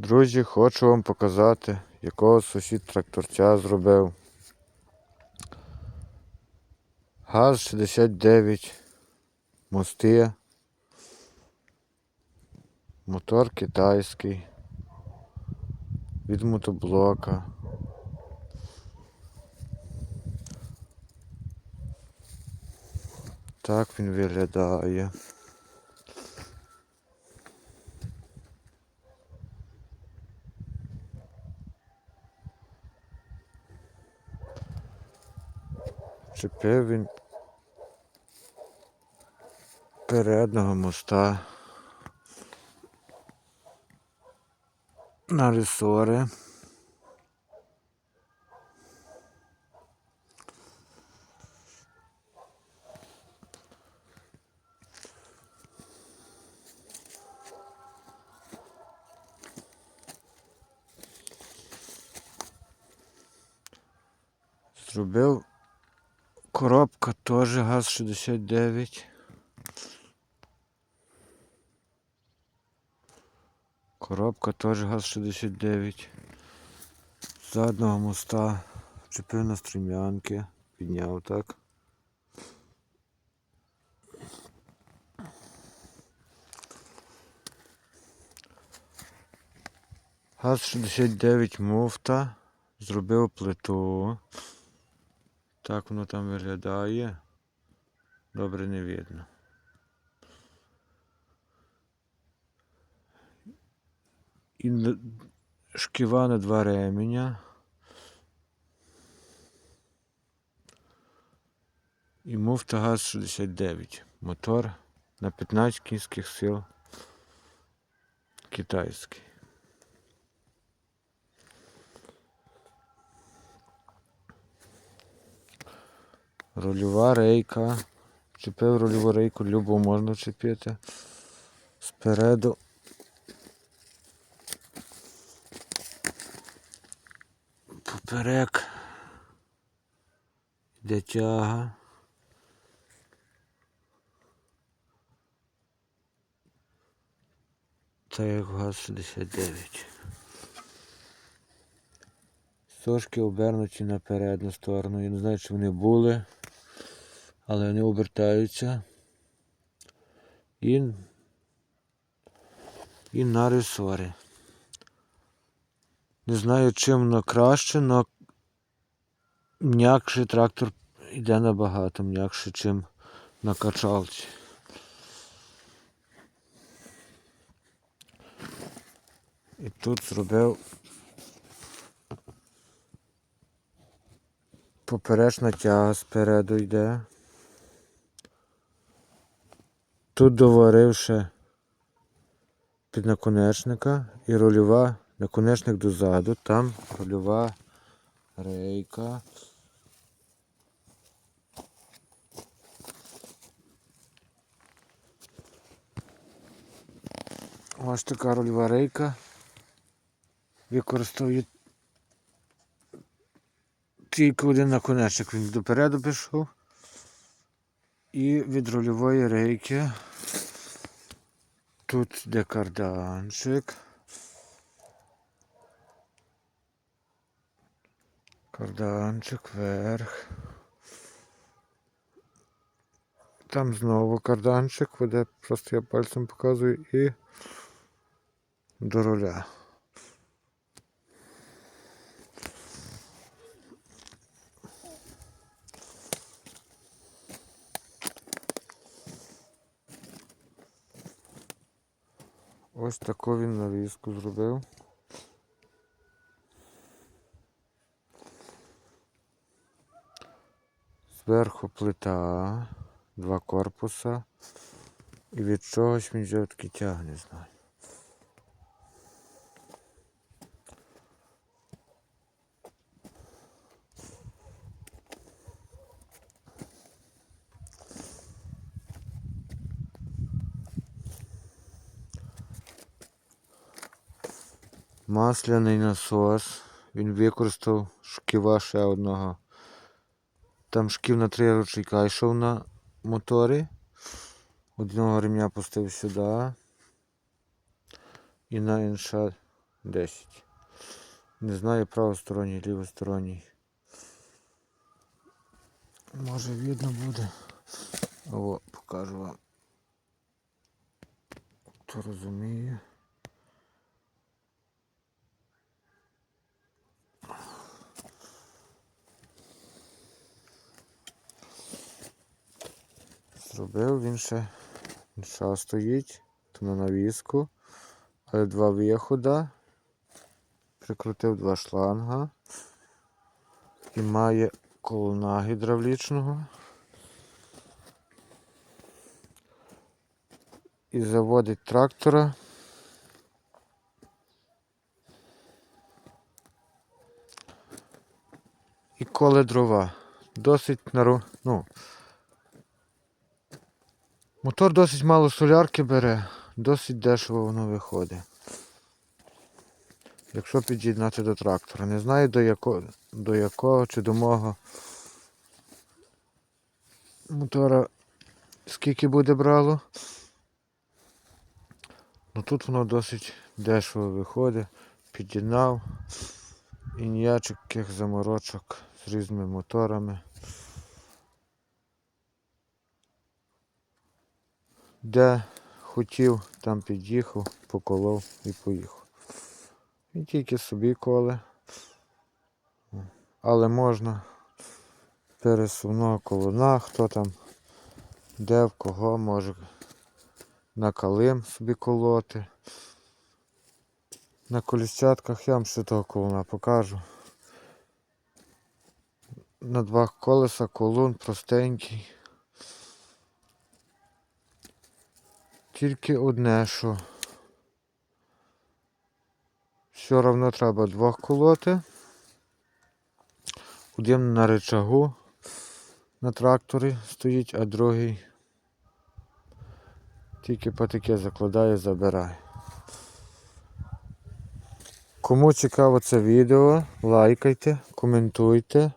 Друзі, хочу вам показати, якого сусід тракторця зробив. ГАЗ-69 мости. Мотор китайський. Від мотоблока. Так він виглядає. Чепив він переднього моста на ресори. Зробив Коробка теж ГАЗ-69. Коробка теж ГАЗ-69. З заднього моста вчепив на стрім'янки, підняв так. ГАЗ-69 муфта. Зробив плиту. Так воно там виглядає. Добре не видно. І шківа на два ременя. І муфта ГАЗ-69. Мотор на 15 кінських сил. Китайський. Рульова рейка. Чепив рульову рейку, любу можна чепити. Спереду. Поперек. Йде тяга. Це як ГАЗ-69. Сошки обернуті на передню сторону. Я не знаю, чи вони були, але вони обертаються. І, і на ресори. Не знаю, чим воно краще, але м'якший трактор йде набагато м'якше, чим на качалці. І тут зробив Поперечна тяга спереду йде. Тут доварив ще під наконечника і рульова наконечник дозаду, там рульова рейка. Ось така рульова рейка. Використовує тільки один наконечник він допереду пішов. І від рульової рейки тут де карданчик. Карданчик вверх. Там знову карданчик веде, просто я пальцем показую і до руля. Ось таку він навіску зробив. Зверху плита, два корпуса. І від чогось він взяв такий тягне, знаю. Масляний насос. Він використав шківа ще одного. Там шків на три ручейка йшов на моторі. Одного ремня пустив сюди. І на інша 10. Не знаю правосторонній, лівосторонній. Може видно буде. О, покажу вам. Хто розуміє. Зробив він ще. Ще стоїть. То на навіску. Але два виходи. Прикрутив два шланга. І має колуна гідравлічного. І заводить трактора. І коле дрова. Досить нару... ну, Мотор досить мало солярки бере, досить дешево воно виходить. Якщо під'єднати до трактора. Не знаю до якого, до якого чи до мого мотора скільки буде брало. Ну тут воно досить дешево виходить, під'єднав і ніяких заморочок з різними моторами. Де хотів, там під'їхав, поколов і поїхав. І тільки собі коле. Але можна пересувного колона, хто там, де в кого може на калим собі колоти. На коліщатках я вам ще того колона покажу. На два колеса колон простенький. Тільки одне, що все одно треба двох колоти. Один на речагу на тракторі стоїть, а другий тільки патики закладає, забирає. Кому цікаво це відео, лайкайте, коментуйте.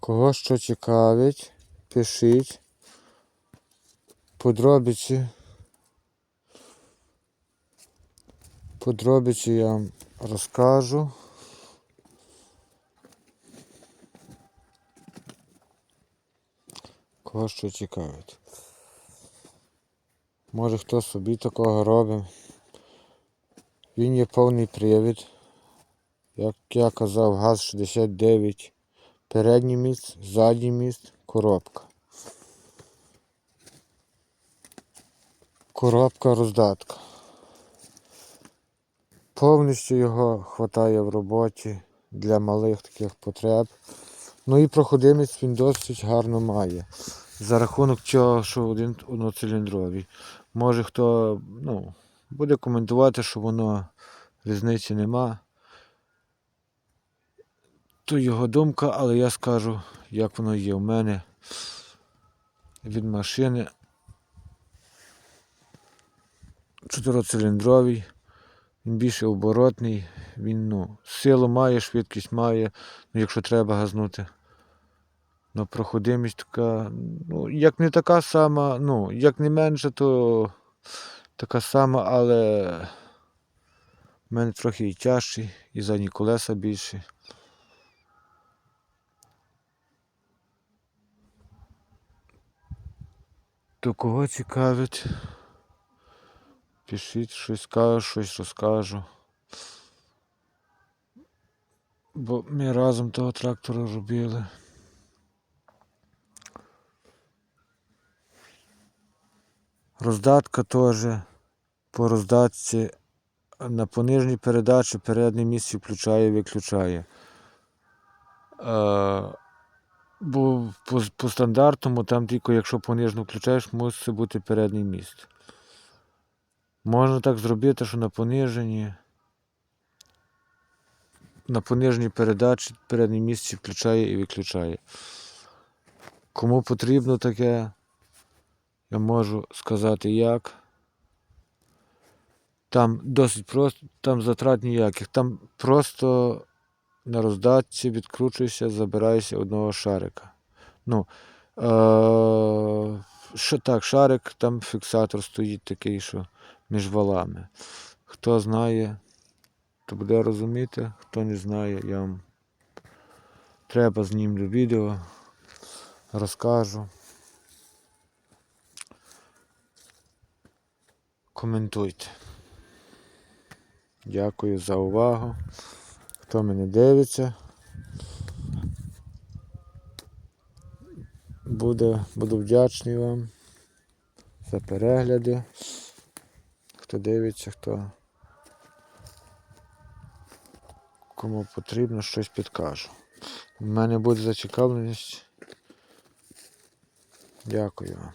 Кого що цікавить, пишіть. Подробиці. Подробиці я вам розкажу. Кого що цікавить. Може хто собі такого робить. Він є повний привід. Як я казав, газ 69. Передній міст, задній міст, коробка. Коробка роздатка. Повністю його хватає в роботі для малих таких потреб. Ну і проходимість він досить гарно має. За рахунок цього, що один одноциліндровий. Може хто ну, буде коментувати, що воно різниці нема. То його думка, але я скажу, як воно є в мене від машини. Чотироциліндровий. Він більше оборотний, він ну, силу має, швидкість має, ну, якщо треба газнути. Ну, проходимість така, ну, як не така сама, ну, як не менше, то така сама, але в мене трохи і тяжчий, і задні колеса більші. То кого цікавить? Пишіть, щось скажу, щось розкажу. Бо ми разом того трактора робили. Роздатка теж по роздатці на понижній передачі переднє місце включає виключає. Е, бо по, по стандартному там тільки якщо понижну включаєш, мусить бути передній міст. Можна так зробити, що на пониженні. На пониженій передачі переднє місце включає і виключає. Кому потрібно таке, я можу сказати як. Там досить просто, там затрат ніяких. Там просто на роздатці відкручуєшся, забираєшся одного шарика. Ну, е- що так, шарик, там фіксатор стоїть такий, що між валами. Хто знає, то буде розуміти. Хто не знає, я вам треба знімлю відео, розкажу. Коментуйте. Дякую за увагу. Хто мене дивиться. Буде, буду вдячний вам за перегляди. Хто дивиться, хто кому потрібно, щось підкажу. У мене буде зацікавленість. Дякую вам.